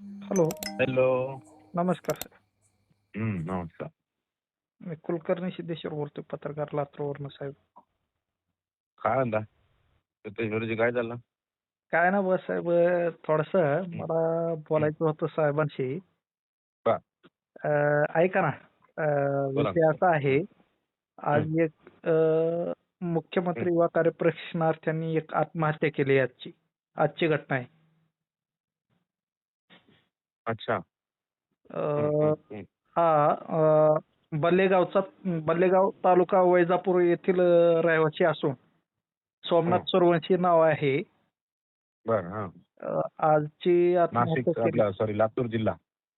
Hello hello नमस्कार sir नमस्कार मी कुलकर्णी सिद्धेश्वर बोलतोय पत्रकार लातूरवरनं साहेब. काय म्हणता? सिद्धेश्वरजी काय झालं काय ना बस साहेब थोडस मला बोलायचं होतं साहेबांशी? अं, ऐका ना. अं, बोला. विषय असा आहे आज एक अं, मुख्यमंत्री युवा कार्य प्रशिक्षणार्थ्यांनी एक आत्महत्या केली आजची. आजची घटना आहे. अच्छा. हा अं, बल्लेगावचा बल्लेगाव तालुका वैजापूर येथील अं, रहिवासी असून सोमनाथ. सूर्यवंशी नाव आहे. बरं हा. अं, आजची नाशिक आत्महत्या केली आपला सॉरी लातूर जिल्हा.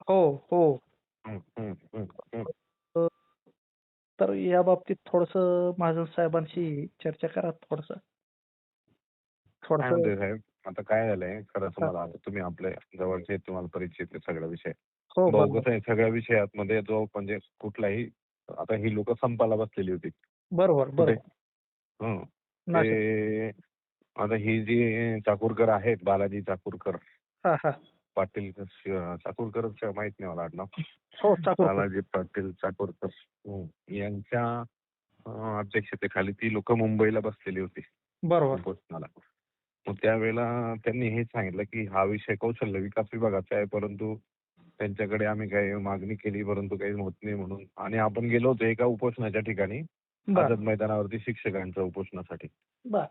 हो हो. तर या बाबतीत थोडस महाजन साहेबांशी चर्चा करा थोडस. काय थोडस साहेब? आता काय झालंय खरं तुम्हाला तुम्ही आपले जवळचे तुम्हाला परिचित सगळा विषय. हो कसं आहे सगळ्या विषयामध्ये जो म्हणजे कुठलाही आता ही लोक संपाला बसलेली होती. बरोबर बरोबर. हं. आता ही जी चाकूरकर आहेत बालाजी चाकूरकर. हा हा. पाटील चाकूरकर माहीत नाही मला आडनाव हो बालाजी पाटील चाकूरकर. हं. यांच्या अध्यक्षतेखाली ती लोक मुंबईला बसलेली होती. बरोबर. मग त्यावेळेला त्यांनी हे सांगितलं की हा विषय कौशल्य विकास विभागाचा आहे परंतु त्यांच्याकडे आम्ही काही मागणी केली परंतु काही होत नाही म्हणून. आणि आपण गेलो होतो एका उपोषणाच्या ठिकाणी आझाद मैदानावरती शिक्षकांच्या उपोषणासाठी.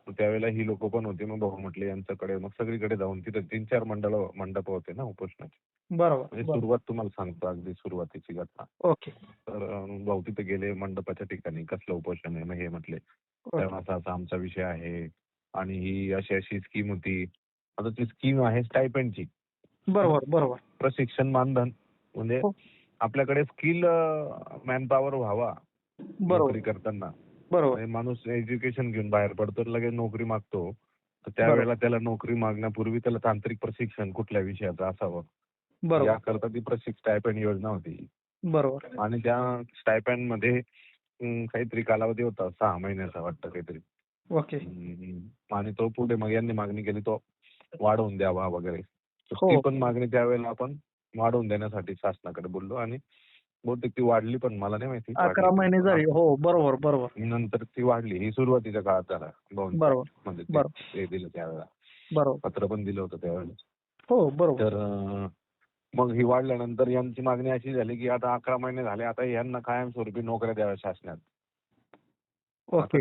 त्यावेळेला ही लोक पण होती मग भाऊ म्हटले यांच्याकडे मग सगळीकडे जाऊन तिथे तीन चार मंडळ मंडप होते ना उपोषणाचे. बरोबर म्हणजे बरोबर. सुरुवात तुम्हाला सांगतो अगदी सुरुवातीची घटना. ओके. तर भाऊ तिथे गेले मंडपाच्या ठिकाणी कसलं उपोषण आहे मग हे म्हटले. असा आमचा विषय आहे. आणि ही अशी अशी स्कीम होती. आता ती स्कीम आहे स्टायपेंडची बरोबर बरोबर. प्रशिक्षण मानधन. म्हणजे हो. आपल्याकडे स्किल मॅन पॉवर व्हावा बरोबर. नोकरी करताना. बरोबर. म्हणजे माणूस एज्युकेशन घेऊन बाहेर पडतो लगेच नोकरी मागतो. तर त्यावेळेला त्याला नोकरी मागण्यापूर्वी त्याला तांत्रिक प्रशिक्षण कुठल्या विषयाचं असावं. बरोबर. याकरता ती प्रशिक्षण स्टायपेंड योजना होती. बरोबर. आणि त्या स्टायपेंडमध्ये काहीतरी कालावधी होता सहा महिन्याचा वाटतं काहीतरी. ओके. आणि तो पुढे मग यांनी मागणी केली तो वाढवून द्यावा वगैरे. तर हो. ती पण मागणी त्यावेळेला आपण वाढवून देण्यासाठी शासनाकडे बोललो आणि बहुतेक ती वाढली पण मला नाही माहिती. अकरा महिने. झाली. हो बरोबर बरोबर. नंतर ती वाढली. ही सुरुवातीच्या काळात झाला. मध्ये ते-. ते दिलं त्यावेळेला. बरोबर. पत्र पण दिलं होतं त्यावेळेला. हो बरोबर. तर मग ही वाढल्यानंतर यांची मागणी अशी झाली की आता अकरा महिने झाले. आता यांना कायमस्वरूपी नोकऱ्या द्याव्या शासनात. ओके.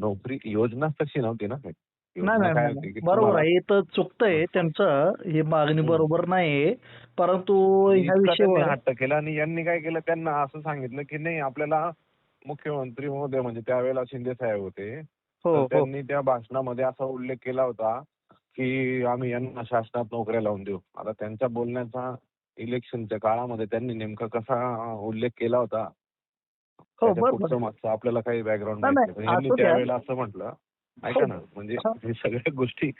नोकरी योजनाच तशी नव्हती ना नाही बरोबर आहे. तर चुकतंय त्यांचं. ही मागणी. बरोबर नाही परंतु ह्या विषयावर हट्ट केला आणि यांनी काय केलं? त्यांना असं सांगितलं की नाही आपल्याला मुख्यमंत्री महोदय म्हणजे त्यावेळेला शिंदे साहेब होते. हो हो. त्यांनी त्या भाषणामध्ये असा उल्लेख केला होता की आम्ही यांना शासनात नोकऱ्या लावून देऊ. आता त्यांच्या बोलण्याचा इलेक्शनच्या काळामध्ये त्यांनी नेमका कसा उल्लेख केला होता? हो आपल्याला काही बॅकग्राऊंड नाही, माहिती. त्यावेळेला असं म्हटलं. ऐका हो. ना म्हणजे हा. हे सगळ्या गोष्टी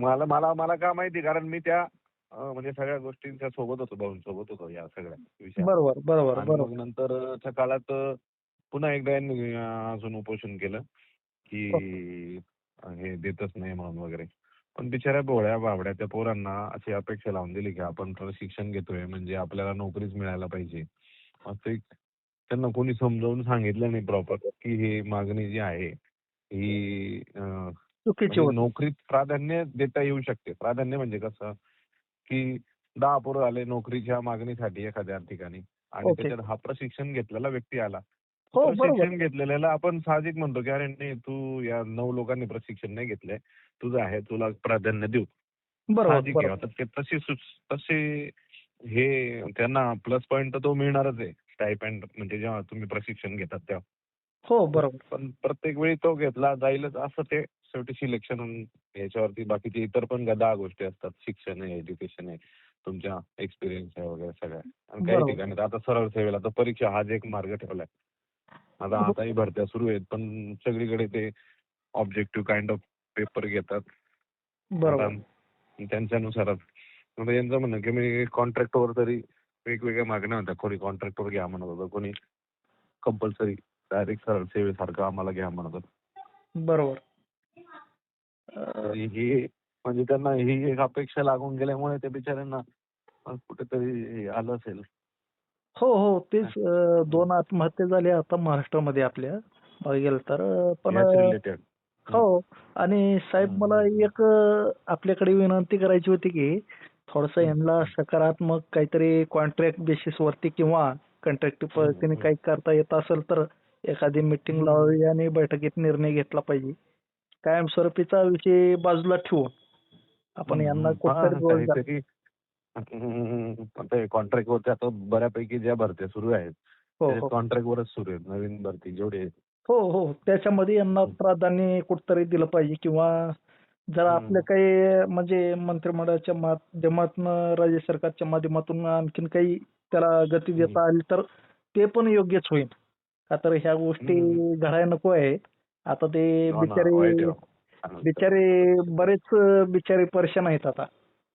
मला मला मला का माहिती? कारण मी त्या म्हणजे सगळ्या गोष्टींच्या सोबत होतो भाऊंसोबत होतो या सगळ्या बरोबर बरोबर बरोबर. नंतरच्या काळात पुन्हा एकदा अजून उपोषण केलं की अं, हे देतच नाही म्हणून वगैरे. पण बिचाऱ्या भोळ्या बाबड्या त्या पोरांना अशी अपेक्षा लावून दिली की आपण प्रशिक्षण घेतोय म्हणजे आपल्याला नोकरीच मिळायला पाहिजे. असं एक त्यांना कोणी समजावून सांगितलं नाही प्रॉपर की ही मागणी जी आहे ही अं, चुकीची म्हणजे होती. नोकरीत प्राधान्य देता येऊ शकते. प्राधान्य म्हणजे कसं की दहा पोरं आले नोकरीच्या मागणीसाठी एखाद्या ठिकाणी आणि ओके. त्याच्यात हा प्रशिक्षण घेतलेला व्यक्ती आला. हो बरोबर. प्रशिक्षण घेतलेल्याला आपण साहजिक म्हणतो की अरे नाही तू या नऊ लोकांनी प्रशिक्षण नाही घेतलंय. तुझं आहे तुला प्राधान्य देऊ. बरोबर साहजिक आहे. बरोबर. आता ते तशी तसे हे त्यांना प्लस पॉईंट तर तो मिळणारच आहे. स्टायपेंड म्हणजे जेव्हा तुम्ही प्रशिक्षण घेतात तेव्हा. हो बरोबर. पण प्रत्येक वेळी तो घेतला जाईलच असं ते शेवटी सिलेक्शन याच्यावरती बाकीचे इतर पण दहा गोष्टी असतात. शिक्षण आहे एज्युकेशन आहे तुमच्या एक्सपिरियन्स आहे वगैरे सगळ्या. आणि काही बरोबर. ठिकाणी तर आता सरळ सेवेला तर परीक्षा हाच एक मार्ग ठेवलाय. आता हो. आताही भरत्या सुरू आहेत पण सगळीकडे ते ऑब्जेक्टिव्ह काइंड ऑफ पेपर घेतात. बरोबर. आता त्यांच्यानुसारच. आता यांचं म्हणणं की मी कॉन्ट्रॅक्टवर तरी वेगवेगळ्या मागण्या होत्या कोणी कॉन्ट्रॅक्टवर घ्या म्हणत होतं कोणी कंपल्सरी डायरेक्ट सरळ सेवेसारखं आम्हाला घ्या म्हणत होतं. बरोबर. ही म्हणजे त्यांना ही एक अपेक्षा लागून गेल्यामुळे त्या बिचाऱ्यांना कुठेतरी आलं असेल. हो हो तेच दोन आत्महत्या झाल्या आता महाराष्ट्रामध्ये आपल्या. गेलं तर पण हो आणि साहेब. मला एक आपल्याकडे विनंती करायची होती की थोडस यांना सकारात्मक काहीतरी कॉन्ट्रॅक्ट बेसिस वरती किंवा कॉन्ट्रॅक्टिव्ह पद्धतीने. काही करता येत असेल तर एखादी मिटिंग लावावी आणि बैठकीत निर्णय घेतला पाहिजे. कायमस्वरूपीचा विषय बाजूला ठेवून आपण यांना कुठतरी कॉन्ट्रॅक्ट वरती आता बऱ्यापैकी ज्या भरत्या सुरू आहेत हो हो. कॉन्ट्रॅक्ट वरच सुरू आहेत. नवीन भरती जेवढे आहेत. हो हो. त्याच्यामध्ये यांना प्राधान्य कुठतरी दिलं पाहिजे किंवा जर आपल्या काही म्हणजे मंत्रिमंडळाच्या माध्यमातून राज्य सरकारच्या माध्यमातून आणखीन काही त्याला गती देता आली तर ते पण योग्यच होईल. का तर ह्या गोष्टी घडायला नको आहे. आता ते हो बिचारे. बिचारे बरेच बिचारे परेशान आहेत आता.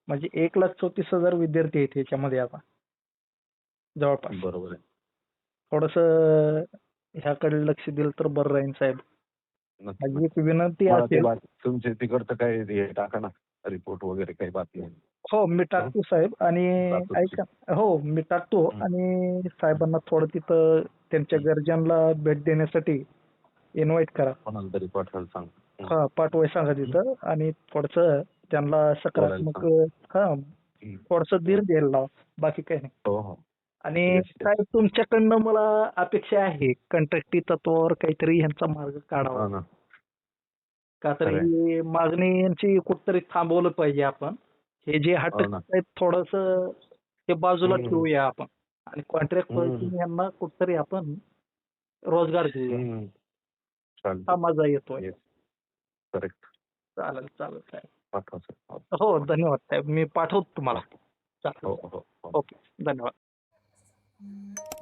म्हणजे एक लाख चौतीस हजार विद्यार्थी आहेत याच्यामध्ये आता. जवळपास. बरोबर आहे. थोडस ह्याकडे लक्ष दिलं तर बरं राहील साहेब. माझी एक विनंती असेल तुमचे तिकडचं काय हे टाका ना रिपोर्ट वगैरे काही बातमी हो मी टाकतो साहेब आणि. ऐका. हो मी टाकतो. आणि साहेबांना थोडं तिथं त्यांच्या गरजांना भेट देण्यासाठी इन्व्हाइट करा. कोणाला तरी पाठवायला सांग. हा. पाठवाय सांगा तिथं आणि थोडस त्यांना सकारात्मक हा हं. थोडस धीर द्यायला लावा. बाकी काही नाही. हो हो. आणि. साहेब तुमच्याकडनं मला अपेक्षा आहे कंट्रॅक्टी तत्वावर काहीतरी ह्यांचा मार्ग काढावा. हो का तर. ही मागणी यांची कुठतरी थांबवलं पाहिजे आपण. हे जे हट हो. आहेत थोडस ते बाजूला. ठेवूया आपण. आणि कॉन्ट्रॅक्ट यांना कुठतरी आपण रोजगार देऊया. हा येतोय. Yes. करेक्ट चालेल चालेल साहेब. हो धन्यवाद साहेब. मी पाठवतो तुम्हाला. हो ओके धन्यवाद. Mm-hmm.